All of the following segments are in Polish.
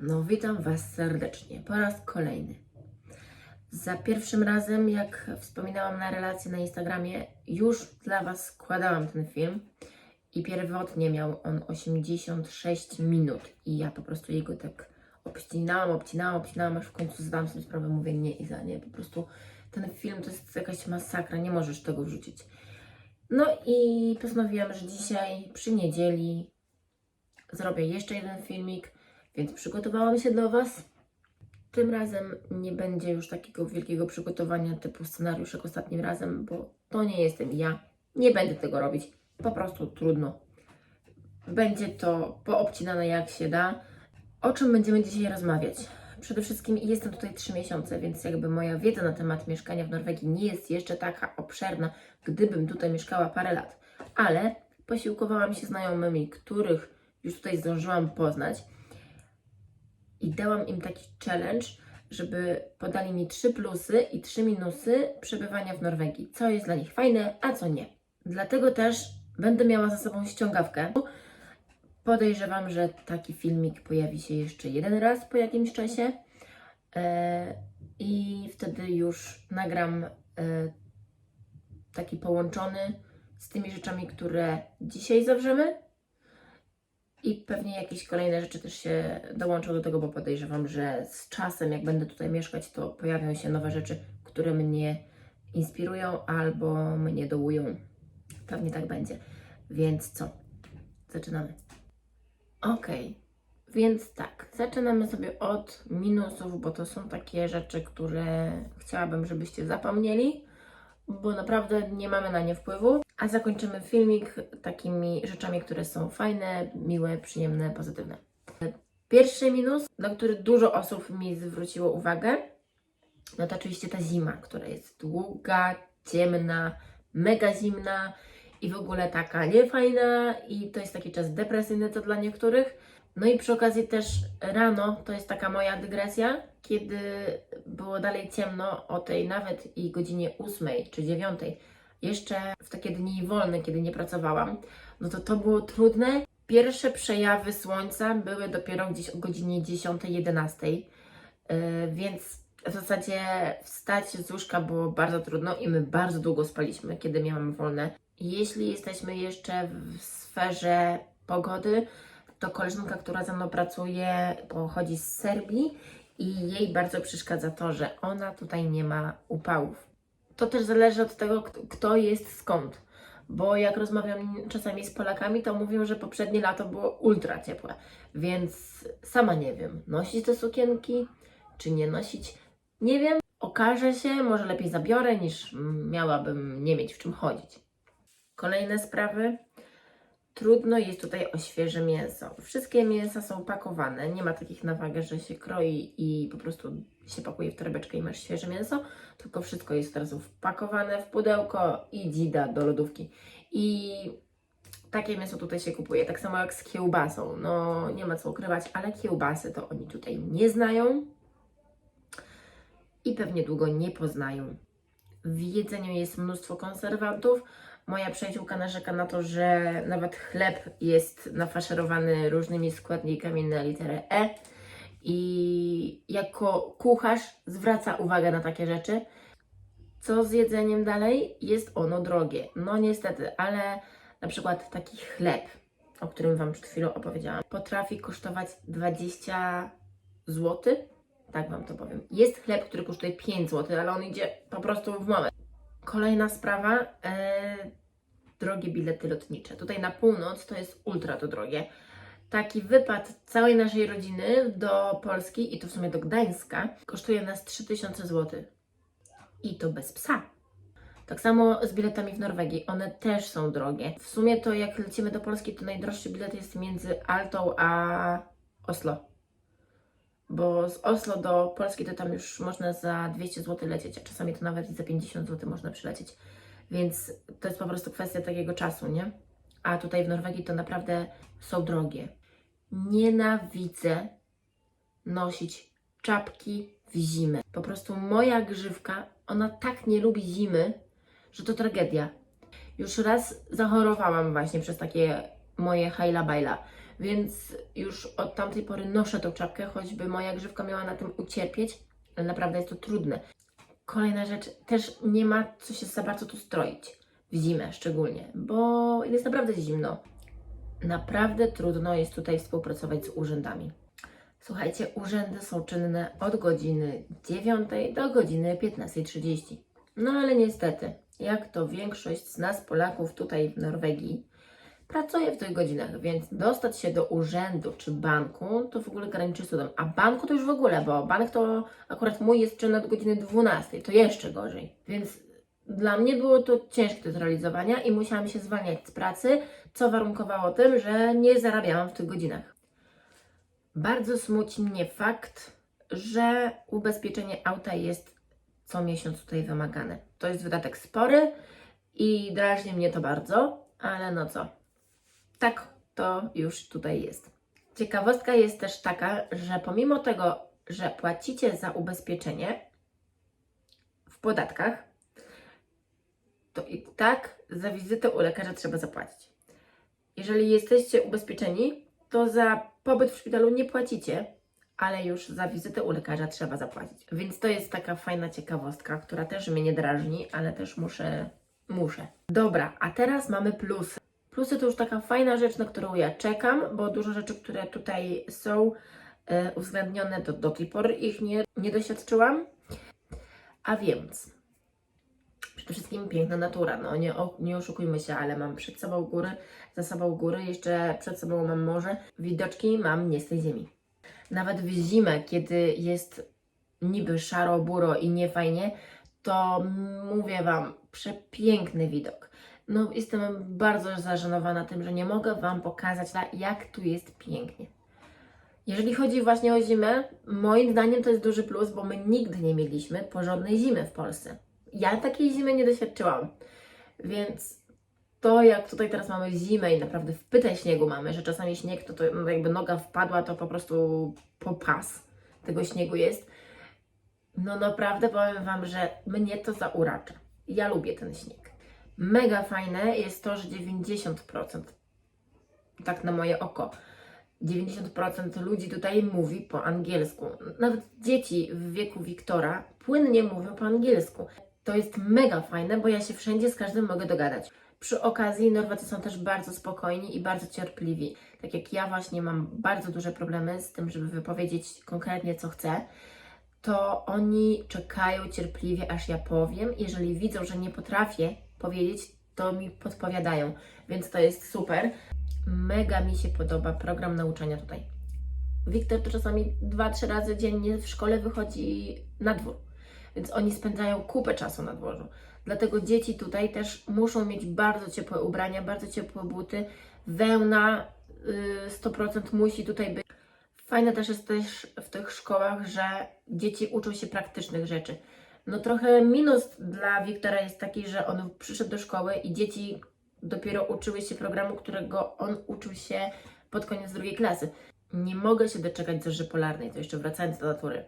No, witam Was serdecznie po raz kolejny. Za pierwszym razem, jak wspominałam na relacji na Instagramie, już dla Was składałam ten film i pierwotnie miał on 86 minut i ja po prostu jego tak obcinałam, obcinałam, obcinałam, aż w końcu zdałam sobie sprawę, mówię nie Iza, nie, po prostu ten film to jest jakaś masakra, nie możesz tego wrzucić. No i postanowiłam, że dzisiaj przy niedzieli zrobię jeszcze jeden filmik, więc przygotowałam się do Was. Tym razem nie będzie już takiego wielkiego przygotowania typu scenariusz jak ostatnim razem, bo to nie jestem ja. Nie będę tego robić. Po prostu trudno. Będzie to poobcinane jak się da. O czym będziemy dzisiaj rozmawiać? Przede wszystkim jestem tutaj 3 miesiące, więc jakby moja wiedza na temat mieszkania w Norwegii nie jest jeszcze taka obszerna, gdybym tutaj mieszkała parę lat. Ale posiłkowałam się znajomymi, których już tutaj zdążyłam poznać i dałam im taki challenge, żeby podali mi trzy plusy i trzy minusy przebywania w Norwegii. Co jest dla nich fajne, a co nie. Dlatego też będę miała za sobą ściągawkę. Podejrzewam, że taki filmik pojawi się jeszcze jeden raz po jakimś czasie. E, I wtedy już nagram e, taki połączony z tymi rzeczami, które dzisiaj zawrzemy. I pewnie jakieś kolejne rzeczy też się dołączą do tego, bo podejrzewam, że z czasem, jak będę tutaj mieszkać, to pojawią się nowe rzeczy, które mnie inspirują albo mnie dołują. Pewnie tak będzie. Więc co? Zaczynamy. Okej, więc tak, zaczynamy sobie od minusów, bo to są takie rzeczy, które chciałabym, żebyście zapomnieli, bo naprawdę nie mamy na nie wpływu. A zakończymy filmik takimi rzeczami, które są fajne, miłe, przyjemne, pozytywne. Pierwszy minus, na który dużo osób mi zwróciło uwagę, no to oczywiście ta zima, która jest długa, ciemna, mega zimna i w ogóle taka niefajna i to jest taki czas depresyjny to dla niektórych. No i przy okazji też rano, to jest taka moja dygresja, kiedy było dalej ciemno o tej nawet i godzinie 8 czy 9, jeszcze w takie dni wolne, kiedy nie pracowałam, no to to było trudne. Pierwsze przejawy słońca były dopiero gdzieś o godzinie 10-11, yy, więc w zasadzie wstać z łóżka było bardzo trudno i my bardzo długo spaliśmy, kiedy miałam wolne. Jeśli jesteśmy jeszcze w sferze pogody, to koleżanka, która ze mną pracuje, pochodzi z Serbii i jej bardzo przeszkadza to, że ona tutaj nie ma upałów. To też zależy od tego, kto- jest skąd. Bo jak rozmawiam czasami z Polakami, to mówią, że poprzednie lato było ultra ciepłe. Więc sama nie wiem, nosić te sukienki, czy nie nosić. Nie wiem, okaże się, może lepiej zabiorę, niż miałabym nie mieć w czym chodzić. Kolejne sprawy. Trudno jest tutaj o świeże mięso. Wszystkie mięsa są pakowane. Nie ma takich na wagę, że się kroi i po prostu się pakuje w torebeczkę i masz świeże mięso, tylko wszystko jest od razu wpakowane w pudełko i dzida do lodówki. I takie mięso tutaj się kupuje, tak samo jak z kiełbasą. No nie ma co ukrywać, ale kiełbasy to oni tutaj nie znają i pewnie długo nie poznają. W jedzeniu jest mnóstwo konserwantów. Moja przyjaciółka narzeka na to, że nawet chleb jest nafaszerowany różnymi składnikami na literę E. I jako kucharz zwraca uwagę na takie rzeczy. Co z jedzeniem dalej? Jest ono drogie. No niestety, ale na przykład taki chleb, o którym Wam przed chwilą opowiedziałam, potrafi kosztować 20 zł. Tak Wam to powiem. Jest chleb, który kosztuje 5 zł, ale on idzie po prostu w moment. Kolejna sprawa, e, drogie bilety lotnicze. Tutaj na północ to jest ultra to drogie. Taki wypad całej naszej rodziny do Polski i to w sumie do Gdańska kosztuje nas 3000 zł. I to bez psa. Tak samo z biletami w Norwegii. One też są drogie. W sumie to jak lecimy do Polski, to najdroższy bilet jest między Altą a Oslo. Bo z Oslo do Polski to tam już można za 200 zł lecieć, a czasami to nawet i za 50 zł można przylecieć. Więc to jest po prostu kwestia takiego czasu, nie? A tutaj w Norwegii to naprawdę są drogie. Nienawidzę nosić czapki w zimę. Po prostu moja grzywka, ona tak nie lubi zimy, że to tragedia. Już raz zachorowałam właśnie przez takie moje hajla bajla, więc już od tamtej pory noszę tą czapkę, choćby moja grzywka miała na tym ucierpieć, ale naprawdę jest to trudne. Kolejna rzecz, też nie ma co się za bardzo tu stroić, w zimę szczególnie, bo jest naprawdę zimno. Naprawdę trudno jest tutaj współpracować z urzędami. Słuchajcie, urzędy są czynne od godziny 9 do godziny 15.30. No ale niestety, jak to większość z nas, Polaków tutaj w Norwegii, pracuje w tych godzinach, więc dostać się do urzędu czy banku to w ogóle graniczy z cudem. A banku to już w ogóle, bo bank to akurat mój jest czynny od godziny 12, to jeszcze gorzej. Więc dla mnie było to ciężkie do zrealizowania i musiałam się zwalniać z pracy, co warunkowało tym, że nie zarabiałam w tych godzinach. Bardzo smuci mnie fakt, że ubezpieczenie auta jest co miesiąc tutaj wymagane. To jest wydatek spory i drażni mnie to bardzo, ale no co, tak to już tutaj jest. Ciekawostka jest też taka, że pomimo tego, że płacicie za ubezpieczenie w podatkach, to i tak za wizytę u lekarza trzeba zapłacić. Jeżeli jesteście ubezpieczeni, to za pobyt w szpitalu nie płacicie, ale już za wizytę u lekarza trzeba zapłacić. Więc to jest taka fajna ciekawostka, która też mnie nie drażni, ale też muszę, muszę. Dobra, a teraz mamy plusy. Plusy to już taka fajna rzecz, na którą ja czekam, bo dużo rzeczy, które tutaj są e, uwzględnione, to do tej pory ich nie, nie doświadczyłam. A więc przede wszystkim piękna natura. No nie, o, nie oszukujmy się, ale mam przed sobą góry, za sobą góry, jeszcze przed sobą mam morze. Widoczki mam nie z tej ziemi. Nawet w zimę, kiedy jest niby szaro, buro i niefajnie, to mówię Wam, przepiękny widok. No, jestem bardzo zażenowana tym, że nie mogę Wam pokazać, jak tu jest pięknie. Jeżeli chodzi właśnie o zimę, moim zdaniem to jest duży plus, bo my nigdy nie mieliśmy porządnej zimy w Polsce. Ja takiej zimy nie doświadczyłam, więc to jak tutaj teraz mamy zimę i naprawdę wpytę śniegu mamy, że czasami śnieg to, to jakby noga wpadła, to po prostu po pas tego śniegu jest. No naprawdę powiem Wam, że mnie to zauracza. Ja lubię ten śnieg. Mega fajne jest to, że 90%, tak na moje oko, 90% ludzi tutaj mówi po angielsku. Nawet dzieci w wieku Wiktora płynnie mówią po angielsku. To jest mega fajne, bo ja się wszędzie z każdym mogę dogadać. Przy okazji Norwecy są też bardzo spokojni i bardzo cierpliwi. Tak jak ja właśnie mam bardzo duże problemy z tym, żeby wypowiedzieć konkretnie co chcę, to oni czekają cierpliwie, aż ja powiem. Jeżeli widzą, że nie potrafię powiedzieć, to mi podpowiadają, więc to jest super. Mega mi się podoba program nauczania tutaj. Wiktor to czasami 2-3 razy dziennie w szkole wychodzi na dwór, więc oni spędzają kupę czasu na dworzu. Dlatego dzieci tutaj też muszą mieć bardzo ciepłe ubrania, bardzo ciepłe buty. Wełna y, 100% musi tutaj być. Fajne też jest też w tych szkołach, że dzieci uczą się praktycznych rzeczy. No trochę minus dla Wiktora jest taki, że on przyszedł do szkoły i dzieci dopiero uczyły się programu, którego on uczył się pod koniec drugiej klasy. Nie mogę się doczekać Zorzy Polarnej, to jeszcze wracając do natury,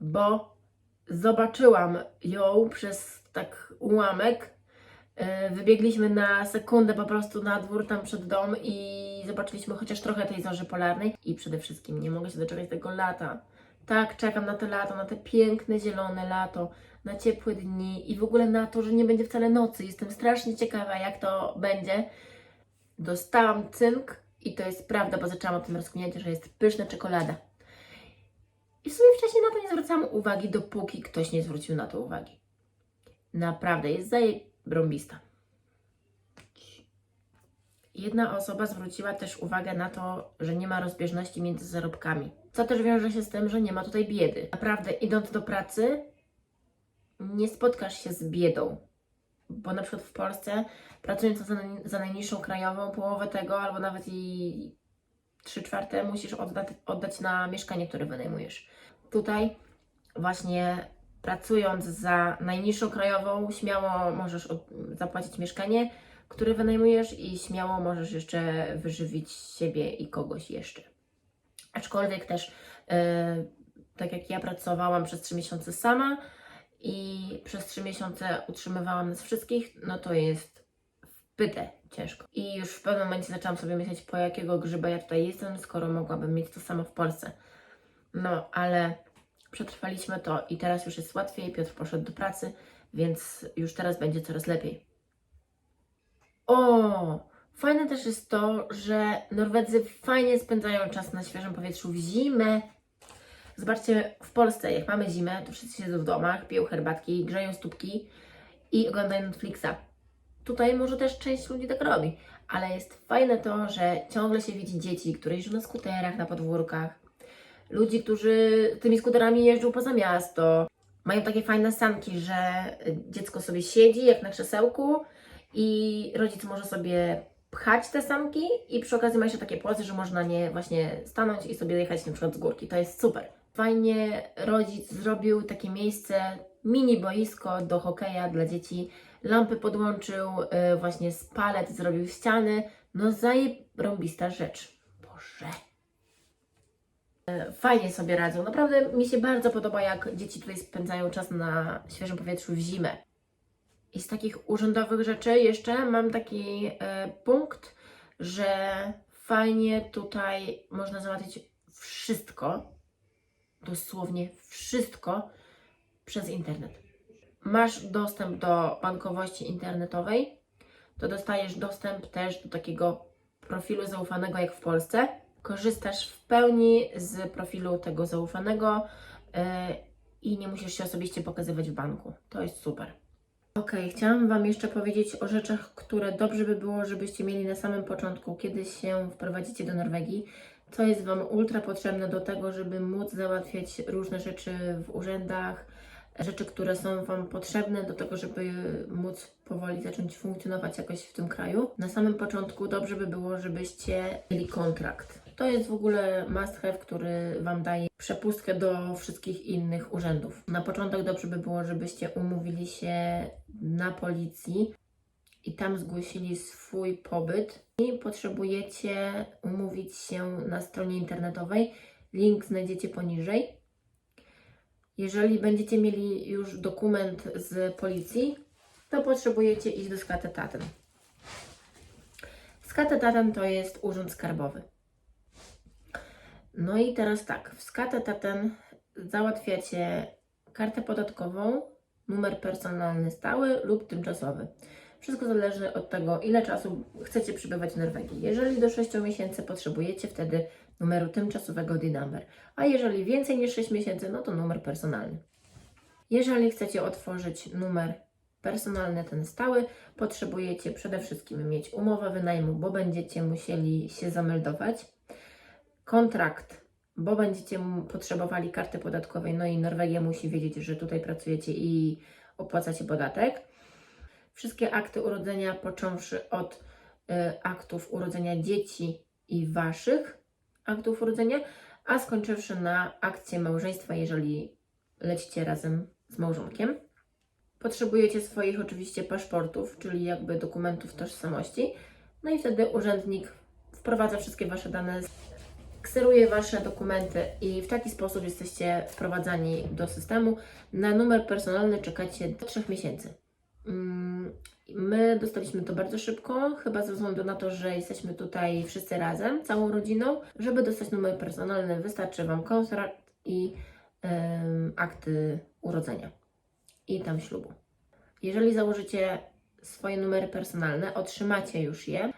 bo zobaczyłam ją przez tak ułamek. Yy, Wybiegliśmy na sekundę po prostu na dwór tam przed dom i zobaczyliśmy chociaż trochę tej zorzy polarnej. I przede wszystkim nie mogę się doczekać tego lata. Tak, czekam na to lato, na te piękne, zielone lato, na ciepłe dni i w ogóle na to, że nie będzie wcale nocy. Jestem strasznie ciekawa, jak to będzie. Dostałam cynk i to jest prawda, bo zaczęłam o tym rozkminiać, że jest pyszna czekolada. I w sumie wcześniej na to nie zwracałam uwagi, dopóki ktoś nie zwrócił na to uwagi. Naprawdę jest zajebista. Jedna osoba zwróciła też uwagę na to, że nie ma rozbieżności między zarobkami, co też wiąże się z tym, że nie ma tutaj biedy. Naprawdę, idąc do pracy, nie spotkasz się z biedą, bo na przykład w Polsce, pracując za, naj- za najniższą krajową, połowę tego albo nawet i 3 czwarte musisz oddać, oddać na mieszkanie, które wynajmujesz. Tutaj właśnie pracując za najniższą krajową, śmiało możesz zapłacić mieszkanie, które wynajmujesz i śmiało możesz jeszcze wyżywić siebie i kogoś jeszcze. Aczkolwiek też, e, tak jak ja pracowałam przez 3 miesiące sama i przez 3 miesiące utrzymywałam nas wszystkich, no to jest pytę ciężko. I już w pewnym momencie zaczęłam sobie myśleć, po jakiego grzyba ja tutaj jestem, skoro mogłabym mieć to samo w Polsce. No, ale przetrwaliśmy to i teraz już jest łatwiej. Piotr poszedł do pracy, więc już teraz będzie coraz lepiej. O! Fajne też jest to, że Norwedzy fajnie spędzają czas na świeżym powietrzu w zimę. Zobaczcie, w Polsce, jak mamy zimę, to wszyscy siedzą w domach, piją herbatki, grzeją stópki i oglądają Netflixa. Tutaj może też część ludzi tak robi, ale jest fajne to, że ciągle się widzi dzieci, które jeżdżą na skuterach, na podwórkach, ludzi, którzy tymi skuterami jeżdżą poza miasto. Mają takie fajne sanki, że dziecko sobie siedzi jak na krzesełku i rodzic może sobie pchać te sanki i przy okazji ma jeszcze takie płazy, że można nie właśnie stanąć i sobie jechać na przykład z górki. To jest super. Fajnie rodzic zrobił takie miejsce, mini boisko do hokeja dla dzieci. Lampy podłączył, y, właśnie z palet zrobił ściany. No zajebista rzecz. Boże. E, Fajnie sobie radzą. Naprawdę mi się bardzo podoba, jak dzieci tutaj spędzają czas na świeżym powietrzu w zimę. I z takich urzędowych rzeczy jeszcze mam taki e, punkt, że fajnie tutaj można załatwić wszystko, dosłownie wszystko przez internet. Masz dostęp do bankowości internetowej, to dostajesz dostęp też do takiego profilu zaufanego jak w Polsce. Korzystasz w pełni z profilu tego zaufanego e, i nie musisz się osobiście pokazywać w banku. To jest super. Okej, chciałam Wam jeszcze powiedzieć o rzeczach, które dobrze by było, żebyście mieli na samym początku, kiedy się wprowadzicie do Norwegii. Co jest Wam ultra potrzebne do tego, żeby móc załatwiać różne rzeczy w urzędach, rzeczy, które są Wam potrzebne do tego, żeby móc powoli zacząć funkcjonować jakoś w tym kraju. Na samym początku dobrze by było, żebyście mieli kontrakt. To jest w ogóle must have, który Wam daje przepustkę do wszystkich innych urzędów. Na początek dobrze by było, żebyście umówili się na policji i tam zgłosili swój pobyt i potrzebujecie umówić się na stronie internetowej. Link znajdziecie poniżej. Jeżeli będziecie mieli już dokument z policji, to potrzebujecie iść do Skatetaten. Skatetaten to jest urząd skarbowy. No i teraz tak, w Skatetaten załatwiacie kartę podatkową, numer personalny stały lub tymczasowy. Wszystko zależy od tego, ile czasu chcecie przebywać w Norwegii. Jeżeli do 6 miesięcy potrzebujecie wtedy numeru tymczasowego D-number, a jeżeli więcej niż 6 miesięcy, no to numer personalny. Jeżeli chcecie otworzyć numer personalny, ten stały, potrzebujecie przede wszystkim mieć umowę wynajmu, bo będziecie musieli się zameldować, kontrakt, bo będziecie potrzebowali karty podatkowej, no i Norwegia musi wiedzieć, że tutaj pracujecie i opłacacie podatek. Wszystkie akty urodzenia, począwszy od y, aktów urodzenia dzieci i Waszych aktów urodzenia, a skończywszy na akcie małżeństwa, jeżeli lecicie razem z małżonkiem. Potrzebujecie swoich oczywiście paszportów, czyli jakby dokumentów tożsamości. No i wtedy urzędnik wprowadza wszystkie Wasze dane, kseruje Wasze dokumenty i w taki sposób jesteście wprowadzani do systemu. Na numer personalny czekacie do 3 miesięcy. Mm, My dostaliśmy to bardzo szybko, chyba ze względu na to, że jesteśmy tutaj wszyscy razem, całą rodziną. Żeby dostać numer personalny, wystarczy Wam kontrakt i em, akty urodzenia i tam ślubu. Jeżeli założycie swoje numery personalne, otrzymacie już je,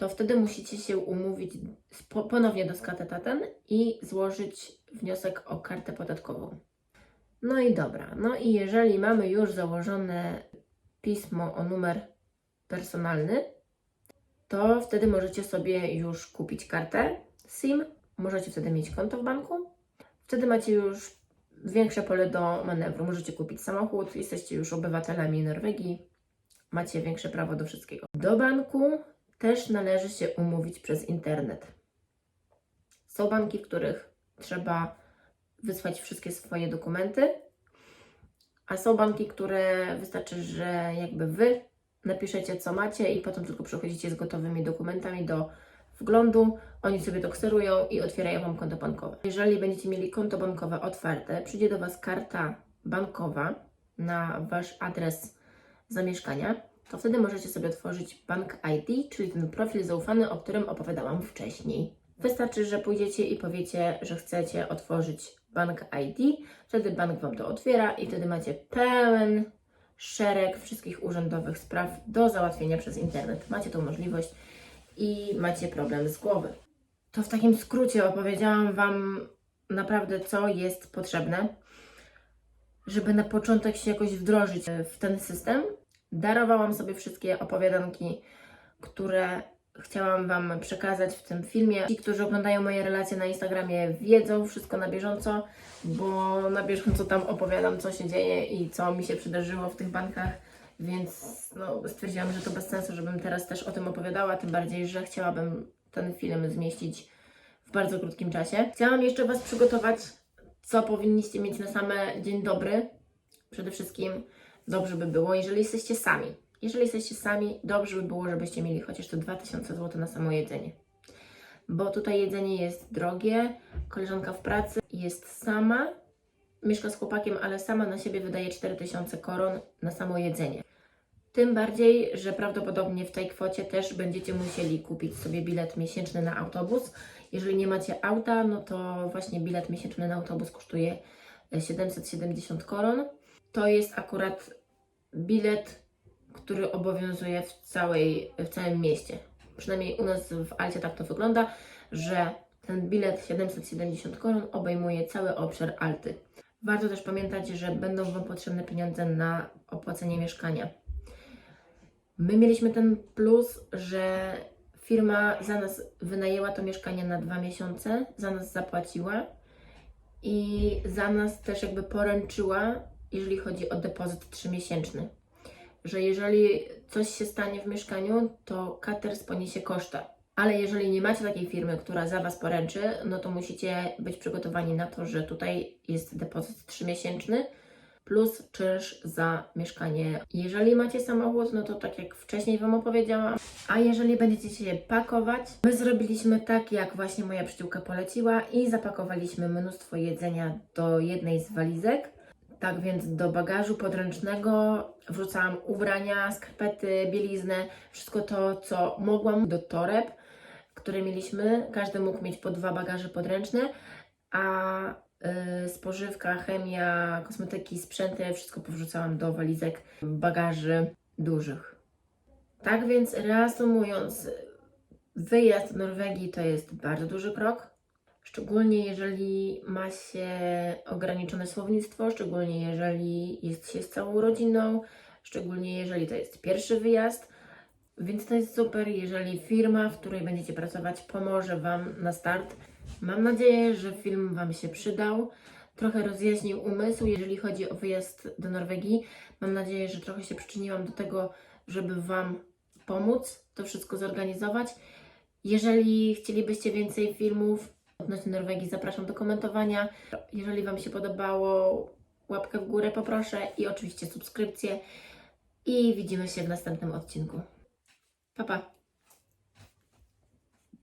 to wtedy musicie się umówić ponownie do Skatetaten i złożyć wniosek o kartę podatkową. No i dobra, no i jeżeli mamy już założone pismo o numer personalny, to wtedy możecie sobie już kupić kartę SIM, możecie wtedy mieć konto w banku. Wtedy macie już większe pole do manewru. Możecie kupić samochód, jesteście już obywatelami Norwegii, macie większe prawo do wszystkiego. Do banku też należy się umówić przez internet. Są banki, w których trzeba wysłać wszystkie swoje dokumenty, a są banki, które wystarczy, że jakby Wy napiszecie, co macie i potem tylko przychodzicie z gotowymi dokumentami do wglądu. Oni sobie to kserują i otwierają Wam konto bankowe. Jeżeli będziecie mieli konto bankowe otwarte, przyjdzie do Was karta bankowa na Wasz adres zamieszkania to wtedy możecie sobie otworzyć Bank ID, czyli ten profil zaufany, o którym opowiadałam wcześniej. Wystarczy, że pójdziecie i powiecie, że chcecie otworzyć Bank ID, wtedy bank Wam to otwiera i wtedy macie pełen szereg wszystkich urzędowych spraw do załatwienia przez internet. Macie tą możliwość i macie problem z głowy. To w takim skrócie opowiedziałam Wam naprawdę, co jest potrzebne, żeby na początek się jakoś wdrożyć w ten system. Darowałam sobie wszystkie opowiadanki, które chciałam Wam przekazać w tym filmie. Ci, którzy oglądają moje relacje na Instagramie, wiedzą wszystko na bieżąco, bo na bieżąco tam opowiadam, co się dzieje i co mi się przydarzyło w tych bankach. Więc no, stwierdziłam, że to bez sensu, żebym teraz też o tym opowiadała, tym bardziej, że chciałabym ten film zmieścić w bardzo krótkim czasie. Chciałam jeszcze Was przygotować, co powinniście mieć na same dzień dobry. Przede wszystkim dobrze by było, jeżeli jesteście sami. Jeżeli jesteście sami, dobrze by było, żebyście mieli chociaż te 2000 zł na samo jedzenie. Bo tutaj jedzenie jest drogie, koleżanka w pracy jest sama, mieszka z chłopakiem, ale sama na siebie wydaje 4000 koron na samo jedzenie. Tym bardziej, że prawdopodobnie w tej kwocie też będziecie musieli kupić sobie bilet miesięczny na autobus. Jeżeli nie macie auta, no to właśnie bilet miesięczny na autobus kosztuje 770 koron. To jest akurat bilet, który obowiązuje w, całej, w całym mieście. Przynajmniej u nas w Alcie tak to wygląda, że ten bilet 770 koron obejmuje cały obszar Alty. Warto też pamiętać, że będą Wam potrzebne pieniądze na opłacenie mieszkania. My mieliśmy ten plus, że firma za nas wynajęła to mieszkanie na dwa miesiące, za nas zapłaciła i za nas też jakby poręczyła, jeżeli chodzi o depozyt trzymiesięczny. Że jeżeli coś się stanie w mieszkaniu, to katers poniesie koszta. Ale jeżeli nie macie takiej firmy, która za Was poręczy, no to musicie być przygotowani na to, że tutaj jest depozyt trzymiesięczny plus czynsz za mieszkanie. Jeżeli macie samochód, no to tak jak wcześniej Wam opowiedziałam, a jeżeli będziecie się pakować, my zrobiliśmy tak, jak właśnie moja przyjaciółka poleciła i zapakowaliśmy mnóstwo jedzenia do jednej z walizek. Tak więc do bagażu podręcznego wrzucałam ubrania, skarpety, bieliznę, wszystko to, co mogłam do toreb, które mieliśmy. Każdy mógł mieć po dwa bagaże podręczne, a y, spożywka, chemia, kosmetyki, sprzęty, wszystko powrzucałam do walizek bagaży dużych. Tak więc reasumując, wyjazd do Norwegii to jest bardzo duży krok. Szczególnie jeżeli ma się ograniczone słownictwo, szczególnie jeżeli jest się z całą rodziną, szczególnie jeżeli to jest pierwszy wyjazd. Więc to jest super, jeżeli firma, w której będziecie pracować, pomoże Wam na start. Mam nadzieję, że film Wam się przydał, trochę rozjaśnił umysł, jeżeli chodzi o wyjazd do Norwegii. Mam nadzieję, że trochę się przyczyniłam do tego, żeby Wam pomóc to wszystko zorganizować. Jeżeli chcielibyście więcej filmów odnośnie Norwegii, zapraszam do komentowania. Jeżeli Wam się podobało, łapkę w górę poproszę i oczywiście subskrypcję. I widzimy się w następnym odcinku. Pa, pa!